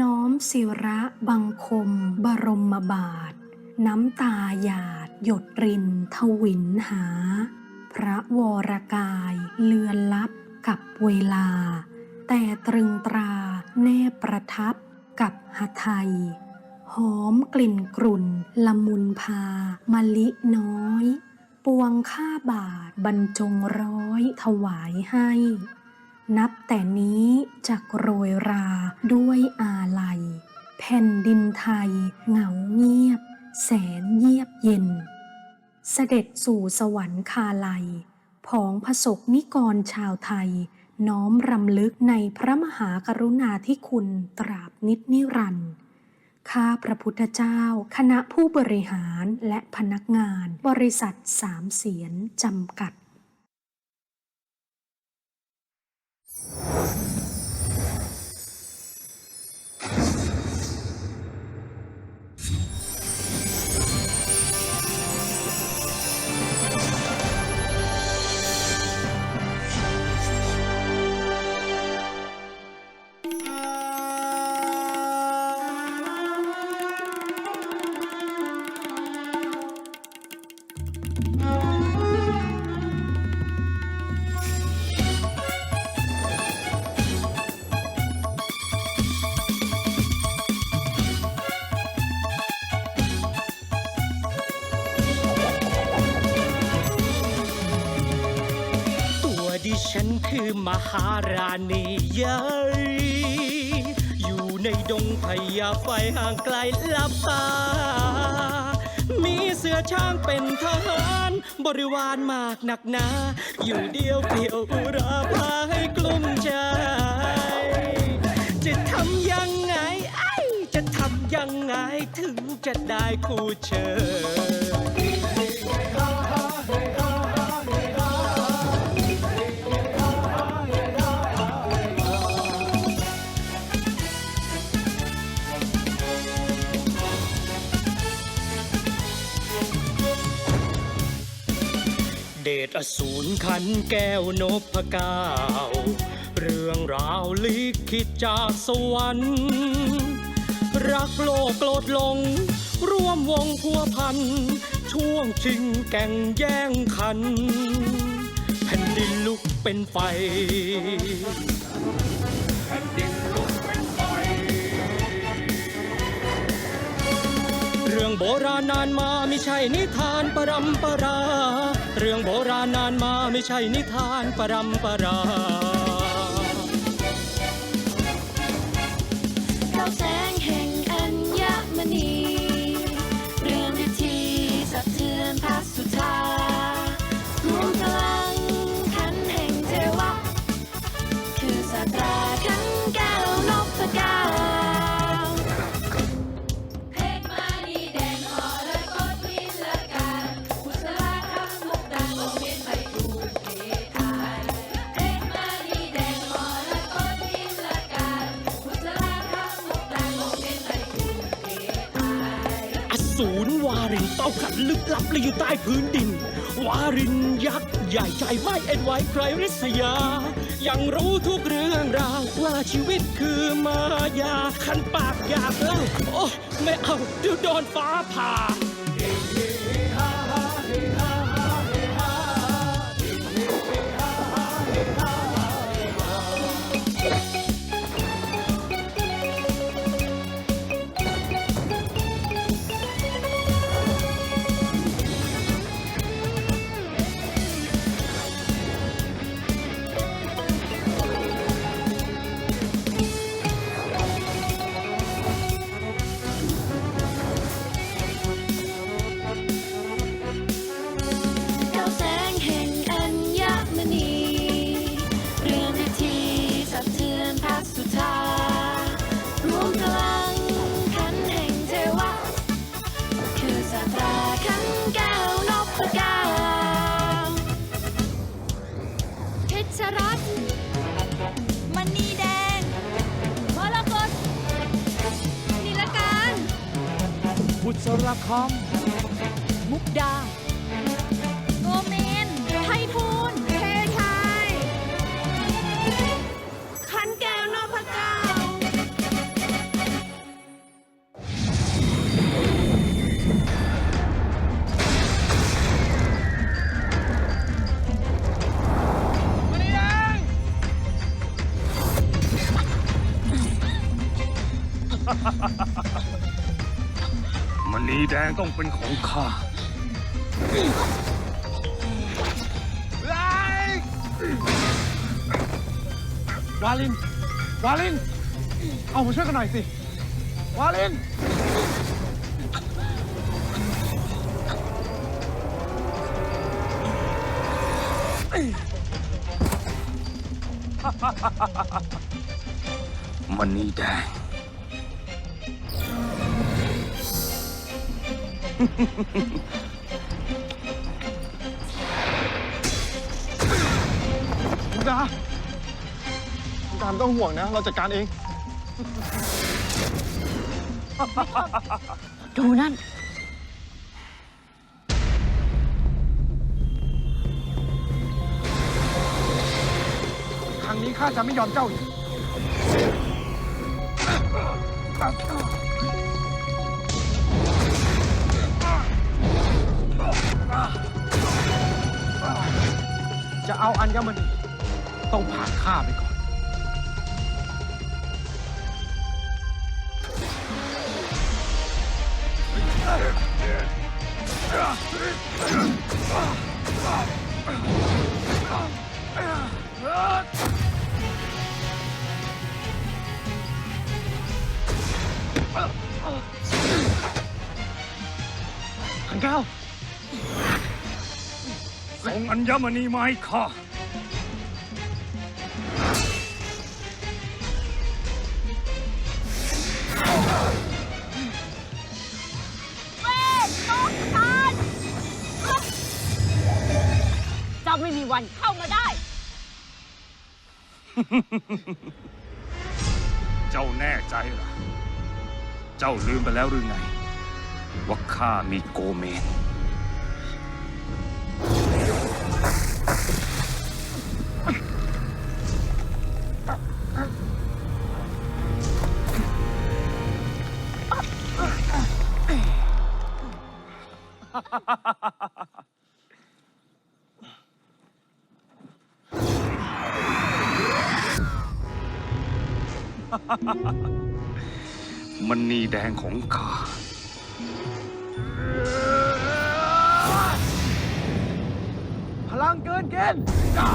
น้อมศิระบังคม บรมบาท น้ำตาหยาด หยดริน ทวินหา พระวรกายเลือนลับกับเวลา แต่ตรึงตราแนบประทับกับหทัยหอมกลิ่นกรุ่น ละมุนพามะลิน้อย ปวงข้าบาทบรรจงร้อยถวายให้ นับแต่นี้จะโรยราด้วยอาลัย แผ่นดินไทยเหงาเงียบ แสนเยียบเย็น เสด็จสู่สวรรคาลัยผองพระศกนิกรชาวไทย น้อมรำลึกในพระมหากรุณาธิคุณตราบนิจนิรันดร์ข้าพระพุทธเจ้า คณะผู้บริหารและพนักงาน บริษัทสามเสียนจำกัด you ฉันคือมหาราณีใหญ่อยู่ในดงพญาไฟห่างไกลลับตา มีเสือช้างเป็นทหารบริวารมากหนักหนา อยู่เดียวเปลี่ยวอุราพาให้กลุ้มใจ จะทำยังไงไอจะทำยังไงถึงจะได้คู่เชย อสูรขันแก้วนพก้าเรื่องราวลิขิตจากสวรรค์ รักโลกโกรธลง ร่วมวงพัวพัน ช่วงชิงแก่งแย่งขัน แผ่นดินลุกเป็นไฟเรื่องโบราณนานมาไม่ใช่นิทานปรำปรา เรื่องโบราณนานมาไม่ใช่นิทานปรำปราเก้าแสงแห่งอัญมณี เรื่องพิธีสะเทือนพระสุธา ขัดลึกลับเลยอยู่ใต้พื้นดิน วารินยักษ์ใหญ่ใจไม่เอ็นไหวใครริษยา ยังรู้ทุกเรื่องราวว่าชีวิตคือมายาขันปากอยากเล่าโอ้ไม่เอาเดี๋ยวโดนฟ้าผ่า คำมุกดา ต้องเป็นของข้าวาลิน วาลิน เอามาช่วยกันหน่อยสิ วาลินมณีแด งคุณดาคุณดาไม่ต้องห่วงนะ เราจัดการเอง ดูนั่น ครั้งนี้ข้าจะไม่ยอมเจ้าอีก จะเอาอัญมณีต้องผ่านข้าไปก่อน ขันแก้ว งอัญมณีมาให้ข้าเจ้าไม่มีวันเข้ามาได้ เจ้าแน่ใจเหรอ เจ้าลืมไปแล้วหรือไง ว่าข้ามีโกเมน มณีแดงของข้า พลังเกินเกณฑ์เจ้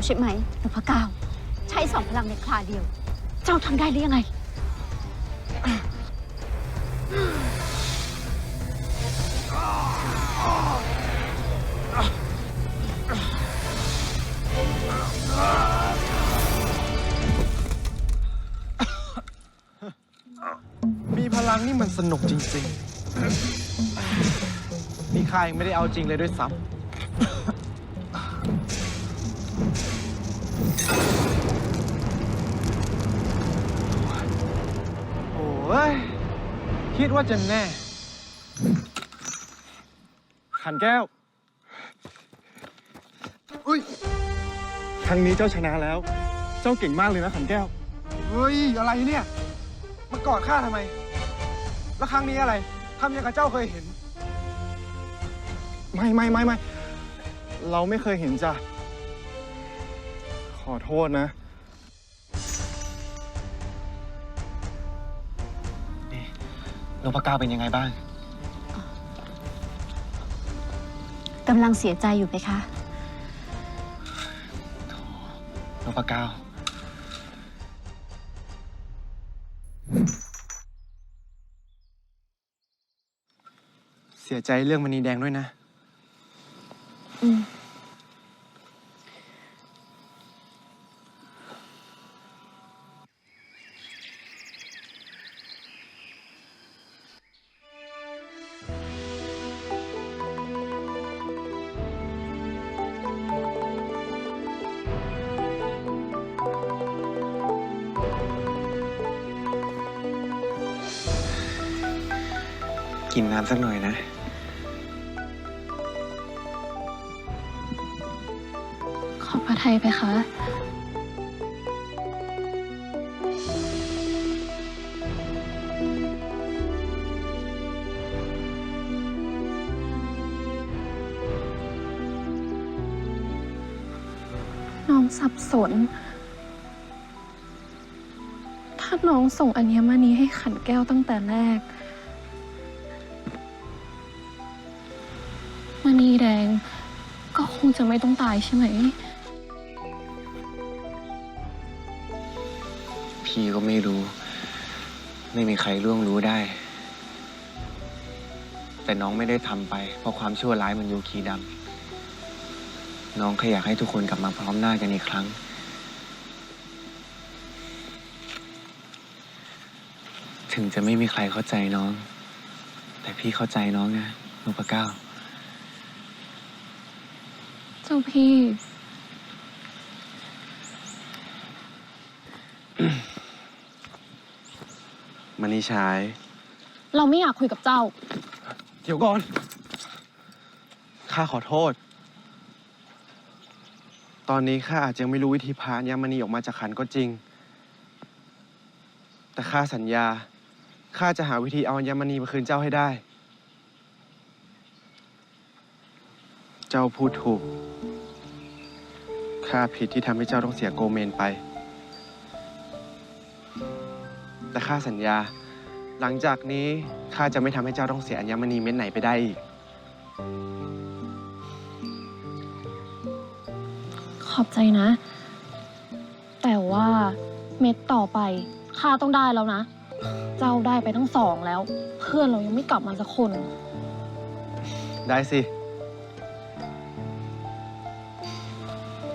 แล้วใช่ไหมนพเก้า ใช้สองพลังในคราเดียว เจ้าทำได้หรือยังไง มีพลังนี่มันสนุกจริงๆ นี่ข้ายังไม่ได้เอาจริงเลยด้วยซ้ำ โอ้ย คิดว่าจะแน่ ขันแก้ว อุ้ย ครั้งนี้เจ้าชนะแล้ว เจ้าเก่งมากเลยนะขันแก้ว เฮ้ย อะไรเนี่ยมากอดข้าทำไม แล้วครั้งนี้อะไรทำอย่างกับเจ้าเคยเห็น ไม่ไม่ไม่ไม่เราไม่เคยเห็นจ้ะ ขอโทษนะ นพก้าวเป็นยังไงบ้าง กำลังเสียใจอยู่ไหมคะ นพก้าวเสียใจเรื่องมณีแดงด้วยนะ อืม กินน้ำสักหน่อยนะ ขอพระไทยไปคะ น้องสับสน ถ้าน้องส่งอัญมณีให้ขันแก้วตั้งแต่แรก มณีแดงก็คงจะไม่ต้องตายใช่ไหม พี่ก็ไม่รู้ ไม่มีใครล่วงรู้ได้ แต่น้องไม่ได้ทำไป เพราะความชั่วร้ายมันอยู่ขีดำน้องแค่อยากให้ทุกคนกลับมาพร้อมหน้ากันอีกครั้ง ถึงจะไม่มีใครเข้าใจน้อง แต่พี่เข้าใจน้องนะนพเก้า จ้าพี่มณีชาย เราไม่อยากคุยกับเจ้า เดี๋ยวก่อน ข้าขอโทษ ตอนนี้ข้าอาจจะยังไม่รู้วิธีพาอัญมณีออกมาจากขันก็จริง แต่ข้าสัญญา ข้าจะหาวิธีเอาอัญมณีมาคืนเจ้าให้ได้ เจ้าพูดถูก ข้าผิดที่ทำให้เจ้าต้องเสียโกเมนไป แต่ข้าสัญญา หลังจากนี้ข้าจะไม่ทำให้เจ้าต้องเสียอัญมณีเม็ดไหนไปได้อีก ขอบใจนะ แต่ว่าเม็ดต่อไปข้าต้องได้แล้วนะ เจ้าได้ไปทั้งสองแล้ว เพื่อนเรายังไม่กลับมาสักคน ได้สิ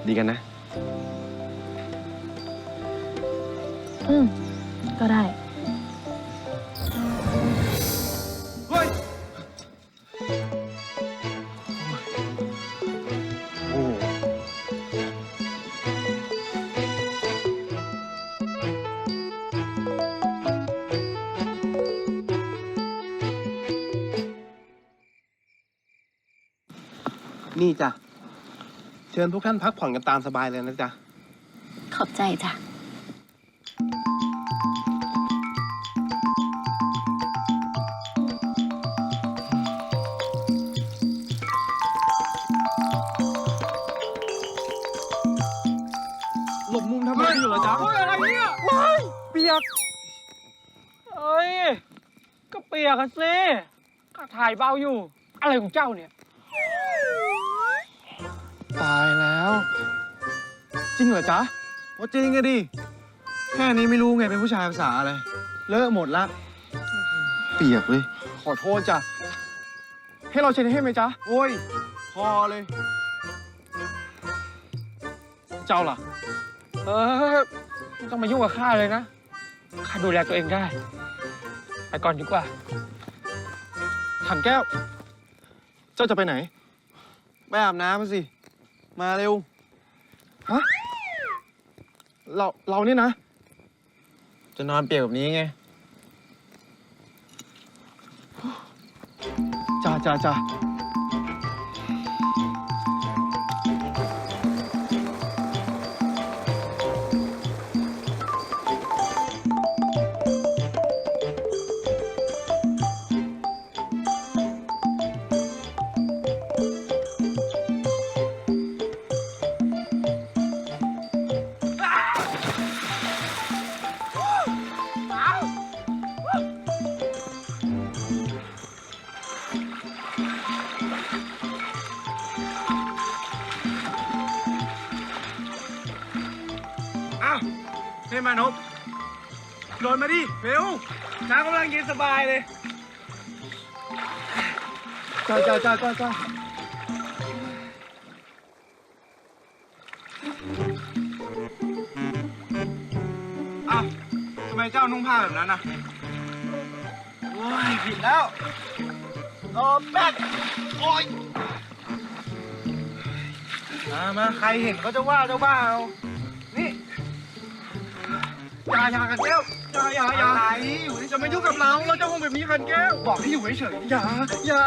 ดีกันนะ อืม ก็ได้ เฮ้ย โอ้นี่จ้ะ เชิญทุกท่านพักผ่อนกันตามสบายเลยนะจ๊ะ ขอบใจจ้ะ หลบมุมทำไมอยู่เหรอจ๊ะเฮ้ยอะไรเนี่ยว้ายเปียกเอ้ย ก็เปียกกันสิก็ถ่ายเบาอยู่ อะไรของเจ้าเนี่ย ตายแล้ว จริงเหรอจ๊ะว่าจริงอะดิ แค่นี้ไม่รู้ไงเป็นผู้ชายภาษาอะไร เลอะหมดละ เปียกเลย ขอโทษจ้ะ ให้เราเช็ดให้ไหมจ๊ะ โอ้ย พอเลย เจ้าล่ะ เออไม่ต้องมายุ่งกับข้าเลยนะ ข้าดูแลตัวเองได้ ไปก่อนดีกว่าขันแก้ว เจ้าจะไปไหน ไปอาบน้ำมาสิ มาเร็ว ฮะ เรา เราเนี่ยนะ จะนอนเปียกแบบนี้ไง จ้าจ้าจ้า มานพโดนมาดิเร็วช้างกำลังกินสบายเลยจ้าจ้าจ้าจ้าจ้าอ้าวทำไมเจ้านุ่งผ้าแบบนั้นน่ะโอ้ยผิดแล้วรอแป๊บโอ้ยมามาใครเห็นก็จะว่าเจ้าบ้าเอานี่ อย่าอย่ากันแก้วอย่าอย่าอย่าอะไรจะมายุ่งกับเรา เราจะคงแบบนี้กันแก้ว บอกให้อยู่เฉยๆอย่าอย่า